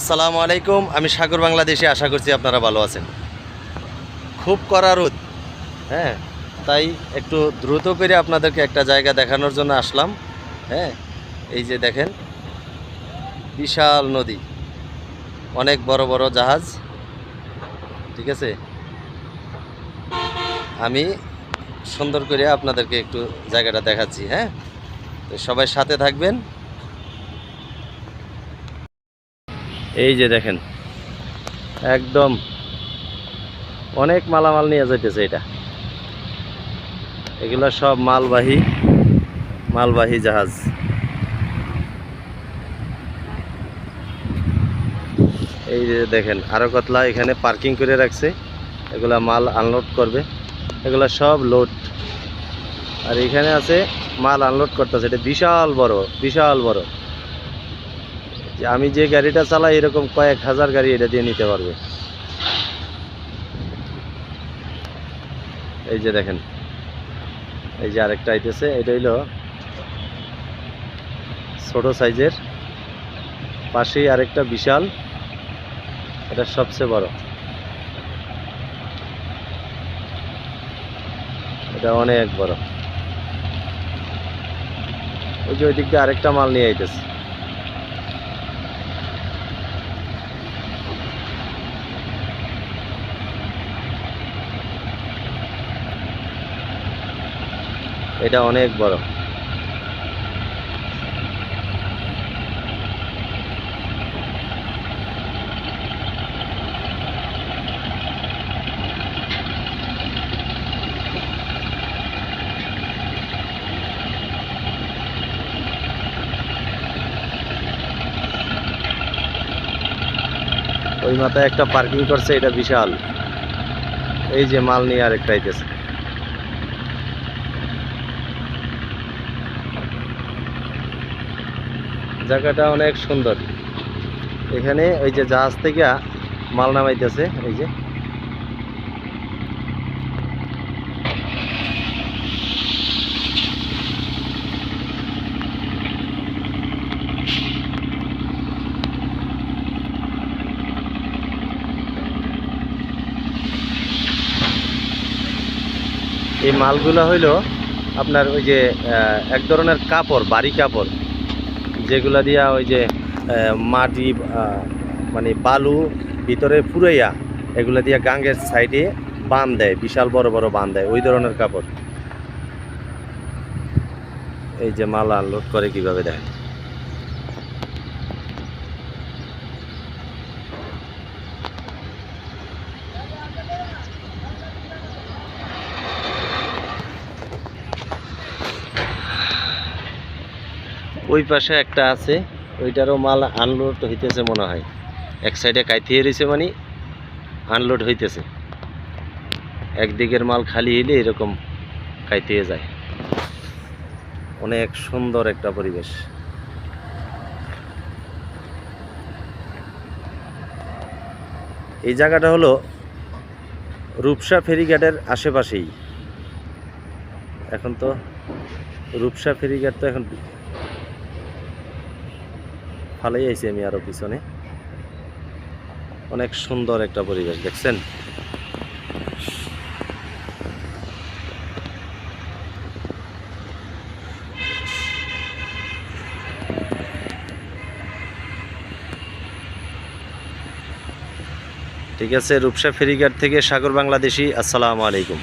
আসসালামু আলাইকুম, আমি সাগর বাংলাদেশে, আশা করছি আপনারা ভালো আছেন। খুব কড়া রোদ হ্যাঁ? তাই একটু দ্রুত করে আপনাদেরকে একটা জায়গা দেখানোর জন্য আসলাম হ্যাঁ? এই যে দেখেন, বিশাল নদী, অনেক বড় বড় জাহাজ, ঠিক আছে? আমি সুন্দর করে আপনাদেরকে একটু জায়গাটা দেখাচ্ছি হ্যাঁ? সবাই সাথে থাকবেন। এই যে দেখেন, একদম অনেক মালামাল নিয়ে যাইতেছে এটা। এগুলো সব মালবাহী মালবাহী জাহাজ। এই যে দেখেন, আরও কতলা এখানে পার্কিং করে রাখছে। এগুলা মাল আনলোড করবে। এগুলা সব লোড। আর এখানে আছে মাল আনলোড করতেছে। এটা বিশাল বড় বিশাল বড়। যে আমি যে গাড়িটা চালাই, এরকম কয়েক হাজার গাড়ি এটা দিয়ে নিতে পারবে। এই যে দেখেন, এই যে আরেকটা আইতেছে, এটা হইল ছোট সাইজের, পাশেই আরেকটা বিশাল, এটা সবচেয়ে বড়। এটা অনেক বড়। ওই যে ওই দিক দিয়ে আরেকটা মাল নিয়ে আইতেছে। এটা অনেক বড়। ওই মাথায় একটা পার্কিং করছে, এটা বিশাল। এই যে মাল নিয়ে আরেকটা আইতেছে। জায়গাটা অনেক সুন্দর। এখানে ওই যে জাহাজ থেকে মাল নামাইতেছে, এই যে। এই মালগুলো হইল আপনার ওই যে এক ধরনের কাপড়, বাড়ি কাপড়। যেগুলা দিয়া ওই যে মাটি মানে বালু ভিতরে পুরাইয়া এগুলো দিয়া গাঙ্গের সাইডে বান দেয়, বিশাল বড় বড় বান দেয়, ওই ধরনের কাপড়। এই যে মালা লোড করে কীভাবে দেয়? ওই পাশে একটা আছে, ওইটারও মাল আনলোড হইতেছে মনে হয়। এক সাইডে কাইতিয়ে রয়েছে মানে আনলোড হইতেছে। একদিকের মাল খালি হইলে এরকম কাইতিয়ে যায়। অনেক সুন্দর একটা পরিবেশ। এই জায়গাটা হলো রূপসা ফেরিঘাটের আশেপাশেই। এখন তো রূপসা ফেরিঘাট তো এখন ভালোই আইছি আমি আরও পিছনে। অনেক সুন্দর একটা পরিবেশ, দেখছেন? ঠিক আছে, রূপসা ফেরিঘাট থেকে সাগর বাংলাদেশি, আসসালামু আলাইকুম।